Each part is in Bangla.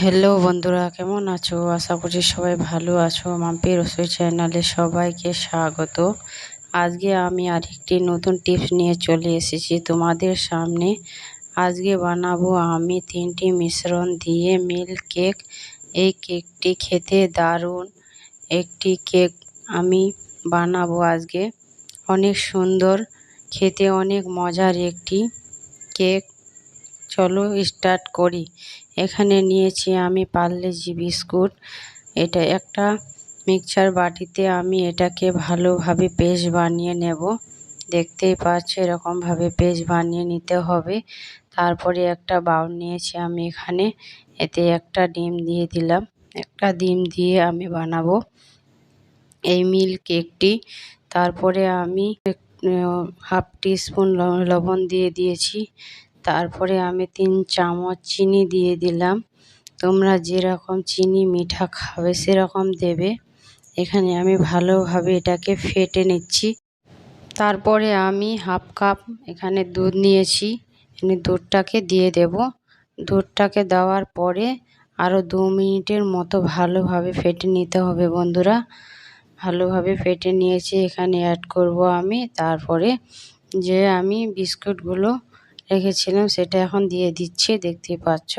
হ্যালো বন্ধুরা, কেমন আছো? আশা করছি সবাই ভালো আছো। মাম্পি রসোই চ্যানেলে সবাইকে স্বাগত। আজকে আমি আরেকটি নতুন টিপস নিয়ে চলে এসেছি তোমাদের সামনে। আজকে বানাবো আমি তিনটি মিশ্রণ দিয়ে মিল্ক কেক। এই কেকটি খেতে দারুণ একটি কেক আমি বানাবো আজকে। অনেক সুন্দর, খেতে অনেক মজার একটি কেক। চলো স্টার্ট করি। এখানে নিয়েছি আমি পার্লেজি বিস্কুট। এটা একটা মিক্সচার বাটিতে আমি এটাকে ভালোভাবে পেস্ট বানিয়ে নেব। দেখতেই পাচ্ছ এরকমভাবে পেস্ট বানিয়ে নিতে হবে। তারপরে একটা বাউল নিয়েছি আমি এখানে। এতে একটা ডিম দিয়ে দিলাম। একটা ডিম দিয়ে আমি বানাবো। এই মিল কেকটি। তারপরে আমি হাফ টিস্পুন লবণ দিয়ে দিয়েছি। তারপরে আমি তিন চামচ চিনি দিয়ে দিলাম। তোমরা যেরকম চিনি মিঠা খাবে, সেরকম দেবে। এখানে আমি ভালোভাবে এটাকে ফেটে নিচ্ছি। তারপরে আমি হাফ কাপ এখানে দুধ নিয়েছি। এখানে দুধটাকে দিয়ে দেব। দুধটাকে দেওয়ার পরে আরও দু মিনিটের মতো ভালোভাবে ফেটে নিতে হবে বন্ধুরা। ভালোভাবে ফেটে নিয়েছি, এখানে অ্যাড করব আমি। তারপরে যে আমি বিস্কুটগুলো রেখেছিলাম, সেটা এখন দিয়ে দিচ্ছি, দেখতেই পাচ্ছ।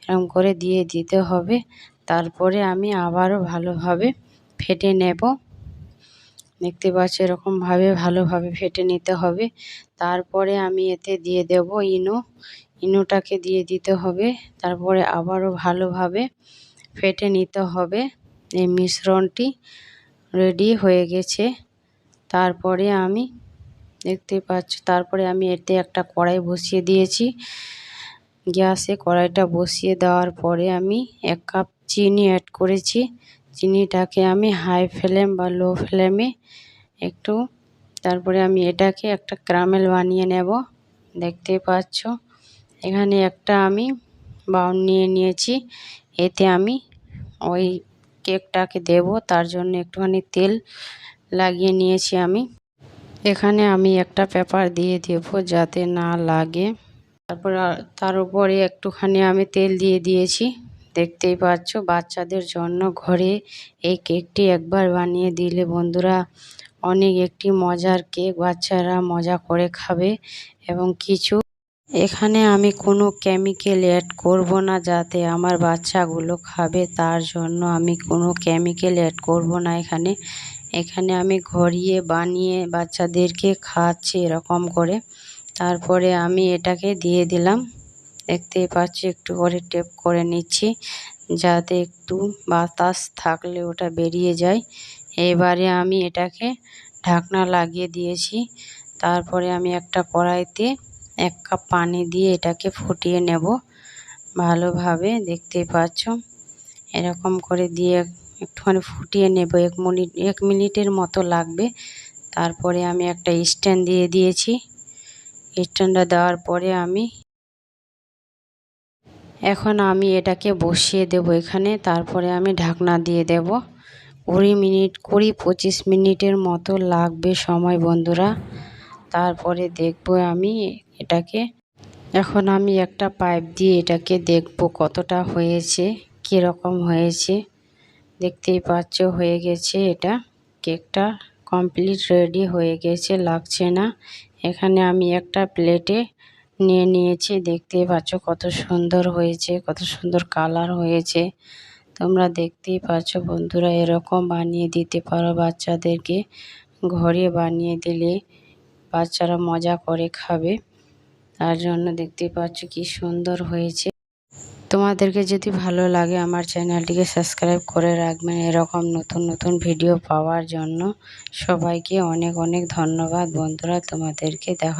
এরকম করে দিয়ে দিতে হবে। তারপরে আমি আবারও ভালোভাবে ফেটে নেব। দেখতে পাচ্ছ, এরকমভাবে ভালোভাবে ফেটে নিতে হবে। তারপরে আমি এতে দিয়ে দেব ইনো। ইনোটাকে দিয়ে দিতে হবে। তারপরে আবারও ভালোভাবে ফেটে নিতে হবে। এই মিশ্রণটি রেডি হয়ে গেছে। তারপরে আমি দেখতে পাচ্ছ। তারপরে আমি এতে একটা কড়াই বসিয়ে দিয়েছি। গ্যাসে কড়াইটা বসিয়ে দেওয়ার পরে আমি এক কাপ চিনি অ্যাড করেছি। চিনিটাকে আমি হাই ফ্লেম বা লো ফ্লেমে একটু তারপরে আমি এটাকে একটা ক্রামেল বানিয়ে নেব। দেখতে পাচ্ছ। এখানে একটা আমি বাউন নিয়ে নিয়েছি। এতে আমি ওই কেকটাকে দেব। তার জন্য একটুখানি তেল লাগিয়ে নিয়েছি আমি। এখানে আমি একটা পেপার দিয়ে দেব যাতে না লাগে। তারপর তার উপরে একটুখানি আমি তেল দিয়ে দিয়েছি। দেখতেই পাচ্ছ, বাচ্চাদের জন্য ঘরে এই কেকটি একবার বানিয়ে দিলে বন্ধুরা অনেক একটি মজার কেক, বাচ্চারা মজা করে খাবে এবং কিছু এখানে আমি কোনো কেমিক্যাল অ্যাড করব না যাতে আমার বাচ্চাগুলো খাবে, তার জন্য আমি কোনো কেমিক্যাল অ্যাড করব না এখানে। এখানে আমি ঘরিয়ে বানিয়ে বাচ্চাদেরকে খাওয়াচ্ছি এরকম করে। তারপরে আমি এটাকে দিয়ে দিলাম। দেখতেই পাচ্ছি একটু করে টেপ করে নিচ্ছি যাতে একটু বাতাস থাকলে ওটা বেরিয়ে যায়। এবারে আমি এটাকে ঢাকনা লাগিয়ে দিয়েছি। তারপরে আমি একটা কড়াইতে এক কাপ পানি দিয়ে এটাকে ফুটিয়ে নেব। ভালোভাবে দেখতেই পাচ্ছ। এরকম করে দিয়ে একটুখানি ফুটিয়ে নেব, এক মিনিট এক মিনিটের মতো লাগবে। তারপরে আমি একটা স্ট্যান্ড দিয়ে দিয়েছি। স্ট্যান্ডটা দেওয়ার পরে আমি এখন আমি এটাকে বসিয়ে দেব এখানে। তারপরে আমি ঢাকনা দিয়ে দেব। কুড়ি মিনিট, কুড়ি পঁচিশ মিনিটের মতো লাগবে সময়, বন্ধুরা। তারপরে দেখব আমি এটাকে। এখন আমি একটা পাইপ দিয়ে এটাকে দেখব কতটা হয়েছে, কীরকম হয়েছে। দেখতেই পাচ্ছ, হয়ে গেছে এটা। কেকটা কমপ্লিট রেডি হয়ে গেছে, লাগছে না। এখানে আমি একটা প্লেটে নিয়ে নিয়েছি, দেখতেই পাচ্ছ কত সুন্দর হয়েছে, কত সুন্দর কালার হয়েছে। তোমরা দেখতেই পাচ্ছ বন্ধুরা, এরকম বানিয়ে দিতে পারো বাচ্চাদেরকে। ঘরে বানিয়ে দিলে বাচ্চারা মজা করে খাবে। তার জন্য দেখতেই পাচ্ছ কি সুন্দর হয়েছে। তোমাদেরকে যদি ভালো লাগে আমার চ্যানেলটিকে সাবস্ক্রাইব করে রাখবেন এরকম নতুন নতুন ভিডিও পাওয়ার জন্য সবাইকে অনেক অনেক ধন্যবাদ বন্ধুরা তোমাদেরকে দেখা